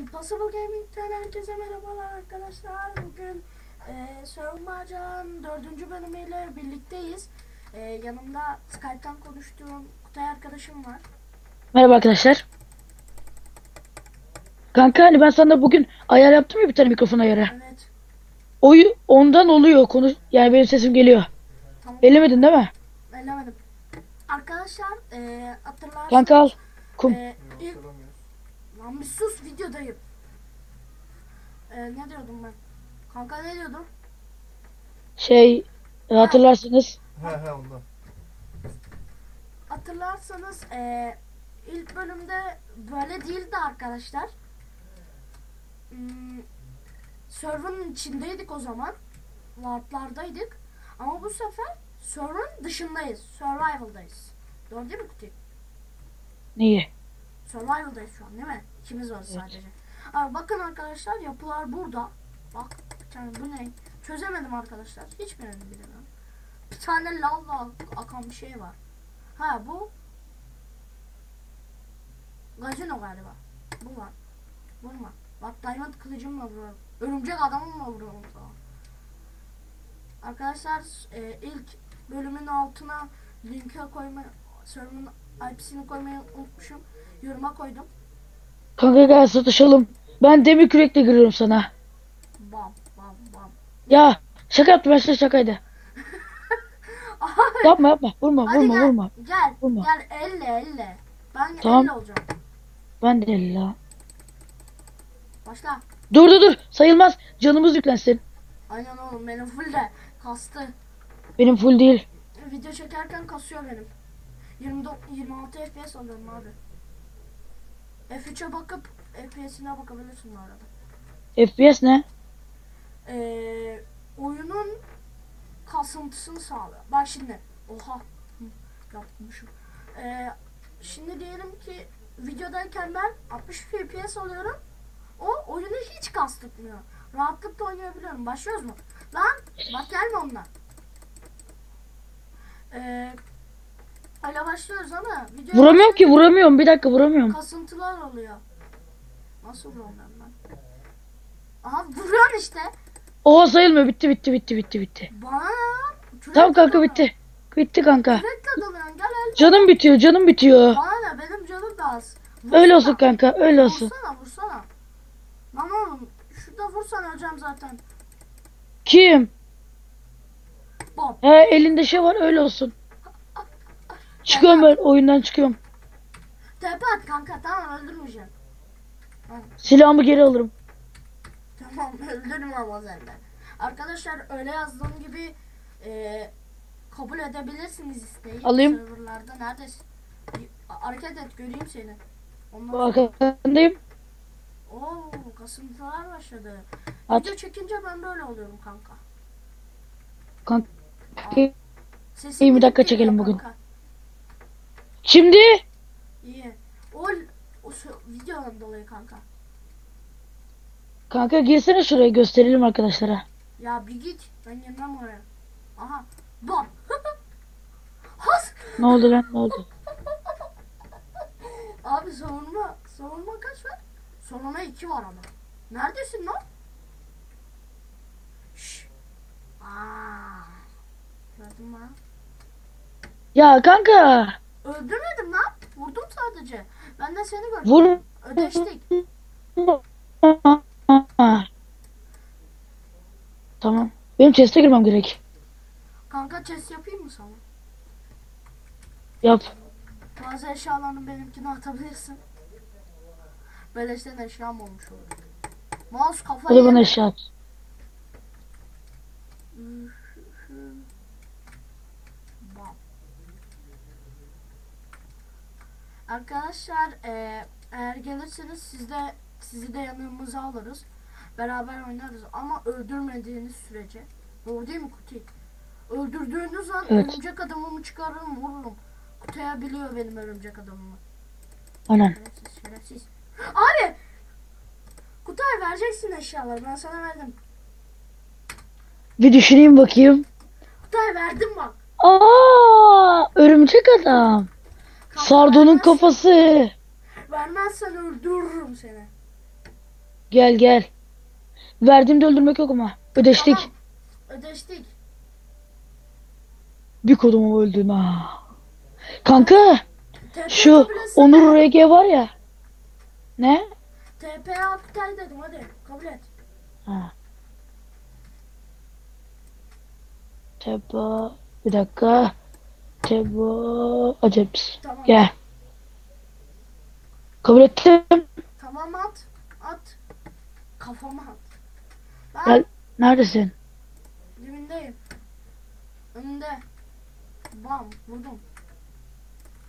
Impossible Gaming'den herkese merhabalar arkadaşlar. Bugün e, Survivor'ın dördüncü bölümüyle birlikteyiz. E, yanımda Skype'tan konuştuğum Kutay arkadaşım var. Merhaba arkadaşlar. Kanka hani ben sana bugün ayar yaptım ya bir tane mikrofon ayarı. Evet. Oyu ondan oluyor konu yani benim sesim geliyor. Tamam. Ellemedin değil mi? Ellemedim. Arkadaşlar e, hatırlarsınız. Kanka al. Kum. E, ilk... Lan bir sus videodayım. E, ne diyordum ben? Kanka ne diyordum? Şey hatırlarsınız. He he ondan. Hatırlarsanız e, ilk bölümde böyle değildi arkadaşlar. Hmm, server'ın içindeydik o zaman. Warp'lardaydık. Ama bu sefer server'ın dışındayız. Survival'dayız. Doğru değil mi Kuti? Neyi? Survival'dayız şu an değil mi? İkimiz var sadece. Abi bakın arkadaşlar yapılar burada. Bak tane bu ne? Çözemedim arkadaşlar. Hiçbirini bilmiyorum. Bir tane lavla akan bir şey var. Ha bu Gazino galiba. Bu var. Vurma. Bak diamond kılıcımla vuruyorum. Örümcek adamımla vuruyorum falan. Arkadaşlar e, ilk bölümün altına linke koyma server'ın IP'sini koymayı unutmuşum. Yoruma koydum. Kanka gel satışalım. Ben demir kürekle giriyorum sana. Bam bam bam. Ya şaka yaptım ben size şakaydı. Yapma yapma. Vurma Hadi vurma gel. vurma. Gel. Vurma. Gel elle elle. Ben Tamam. elle olacağım. Ben de el la. Başla. Dur dur dur. Sayılmaz. Canımız yüklensin. Aynen oğlum benim full de kastı. Benim full değil. Video çekerken kasıyor benim. 29 26 FPS alıyorum abi. F3'e bakıp FPS'ine bakabilirsin arada. FPS ne? Ee, oyunun kasıntısını sağlıyor. Bak şimdi. Oha. Yapmışım. Ee, şimdi diyelim ki videodayken ben 60 FPS alıyorum. O oyunu hiç kastırmıyor. Rahatlıkla oynayabiliyorum. Başlıyoruz mu? Lan bak gelme ondan. Ee, öyle başlıyoruz ama video Vuramıyorum ki vuramıyorum. Bir dakika vuramıyorum. kasıntılar oluyor. Nasıl vuruyorum ben? Aha vuruyorsun işte. Oha sayılmıyor. Bitti bitti bitti bitti bitti. Bana Tamam kanka dalıyorsun. bitti. Bitti kanka. Kürekle dalıyorsun gel el. Canım bitiyor, canım bitiyor. Bana ne benim canım da az. Öyle olsun kanka, öyle olsun. Vursana vursana. Lan oğlum şurada vursan öleceğim zaten. Kim? Bom. He elinde şey var, öyle olsun. Çıkıyorum ben, oyundan çıkıyorum. Tepe at kanka tamam öldürmeyeceğim. Silahımı geri alırım. Tamam öldürme ama senden. Arkadaşlar öyle yazdığım gibi e, kabul edebilirsiniz isteği. Alayım. Serverlarda neredesin? Hareket et göreyim seni. Ondan arkandayım. Oo kasıntılar başladı. At. Video çekince ben böyle oluyorum kanka. Kanka. İyi, bir dakika geliyor çekelim bugün. kanka. Şimdi İyi. O, o videodan dolayı kanka. kanka girsene şuraya gösterelim arkadaşlara. Ya bir git. Ben gelmem oraya. Aha. Bam. Has. Ne oldu lan? Ne oldu? Abi savunma. Savunma kaç var? Savunma 2 var ama. Neredesin lan? Şşş. Aa. Gördün mü? Ya kanka. Öldürmedim lan. Vurdum sadece. Ben de seni gördüm. Vur. Ödeştik. Tamam. Benim chest'e girmem gerek. Kanka chest yapayım mı sana? Yap. Bazı eşyalarını benimkine atabilirsin. Beleşten eşyam olmuş olur. Mouse Hadi kafayı bana yeme. eşya at. Bam. Arkadaşlar e, eğer gelirseniz siz de sizi de yanımıza alırız. Beraber oynarız ama öldürmediğiniz sürece. Doğru değil mi Kuti? Öldürdüğünüz an Evet. örümcek adamımı çıkarırım vururum. Kutuya biliyor benim örümcek adamımı. Aynen. Şerefsiz şerefsiz. Abi! Kutay vereceksin eşyaları ben sana verdim. Bir düşüneyim bakayım. Kutay verdim bak. Aa, örümcek adam. Sardon'un kafası. Vermezsen öldürürüm seni. Gel gel. Verdiğimde öldürmek yok ama. Ödeştik. Tamam. Ödeştik. Bir kodumu öldün ha. Kanka TP şu. Onur RG var ya. Ne? TP Aptal dedim hadi kabul et. Ha. Teba. Bir dakika. Teba. Aceps. Tamam. Gel. Kabul ettim. Tamam at. At. Kafama at. Ben Gel. Neredesin? dibindeyim. Önünde. Bam vurdum.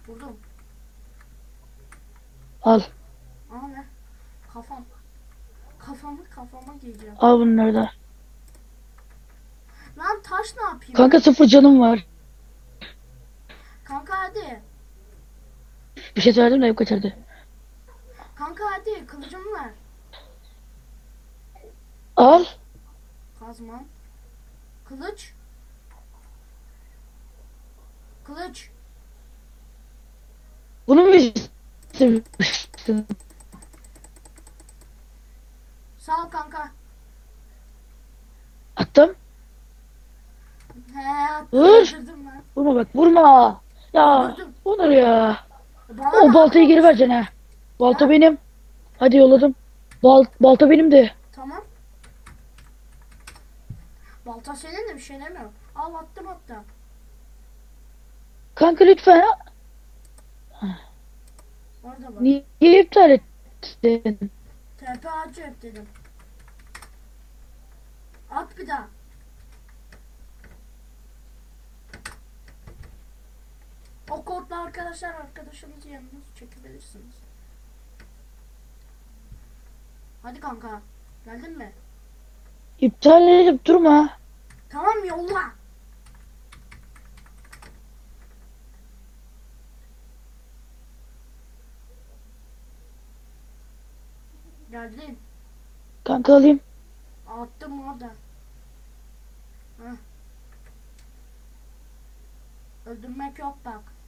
Vurdum. Al. Aa ne? Kafam. Kafamı kafama giyeceğim. Al bunları da. Lan taş ne yapayım? Kanka sıfır canım var. Hadi. Bir şey söyledim de yok kaçırdı. Kanka hadi kılıcımı ver. Al. Kazman. Kılıç. Kılıç. Bunu mu istemiştin? Sağ ol kanka. Attım. He attım. Vur. Vurma bak vurma. Ya. Onur ya. Bana O baltayı geri ha. Balta Ha? benim. Hadi yolladım. Bal balta benim de. Tamam. Balta senin de bir şey demiyorum. Al attım hatta. Kanka lütfen. Orada bak. Niye iptal ettin? TP acı dedim. At bir daha. O kodla arkadaşlar arkadaşınızı yanınız çekebilirsiniz. Hadi kanka. Geldin mi? İptal edip durma. Tamam yolla. Geldim. Kanka alayım. Attım orada. Öldürmek yok bak.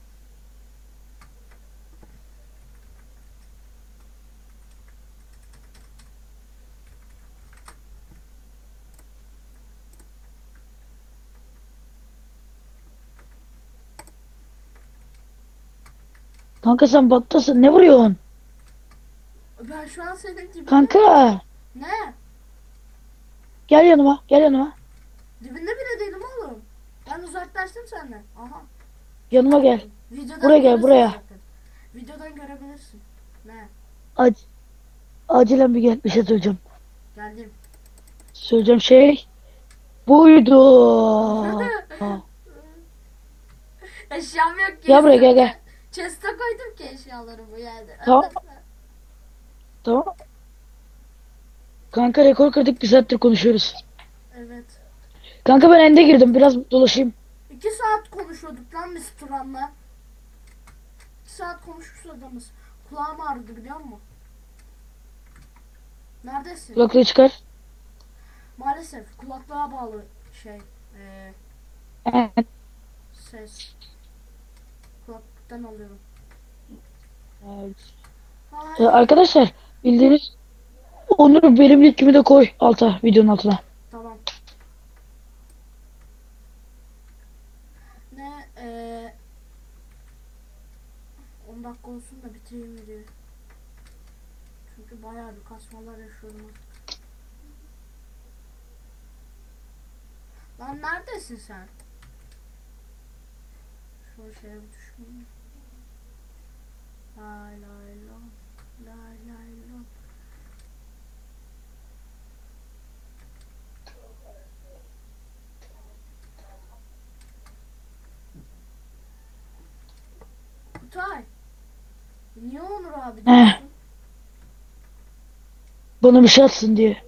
Kanka sen baktasın. Ne vuruyorsun? Ben şu an senin dibinde. Kanka. Ne? Gel yanıma. Gel yanıma. Dibinde bile değilim oğlum. Ben uzaklaştım senden. Aha. Yanıma gel. Videodan Buraya gel, buraya. zaten. Videodan görebilirsin. Ne? Ac Acilen bir gel. Bir şey söyleyeceğim. Geldim. Söyleyeceğim şey buydu. Eşyam yok ki. Gel buraya gel gel. Chest'e koydum ki eşyaları bu yerde. Tamam. Tamam. Kanka rekor kırdık bir saattir konuşuyoruz. Evet. Kanka ben ende girdim biraz dolaşayım. İki saat konuşuyorduk lan biz Turan'la. İki saat konuşmuş adamız. Kulağım ağrıdı biliyor musun? Neredesin? Kulaklığı çıkar. Maalesef kulaklığa bağlı şey. Ee, ses. Kulaklıktan alıyorum. Ee, Ay, arkadaşlar bildiğiniz Onur benim linkimi de koy alta videonun altına. tamam. Ne? Ee, 10 dakika olsun da bitireyim videoyu. Çünkü bayağı bir kasmalar yaşıyorum artık. Lan neredesin sen? Şu şeye düşmeyeyim. Kutay. Niye Onur abi diyorsun? Bana bir şey atsın diye.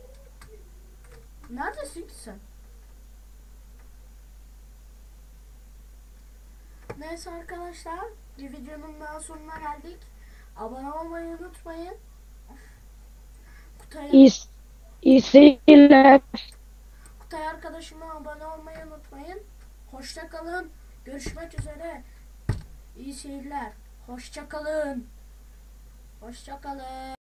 Neredesin ki sen? Neyse arkadaşlar, bir videonun daha sonuna geldik. Abone olmayı unutmayın. Kutay'a, İyi, iyi seyirler. Kutay arkadaşıma abone olmayı unutmayın. Hoşça kalın. Görüşmek üzere. İyi seyirler. Hoşça kalın. Hoşça kalın.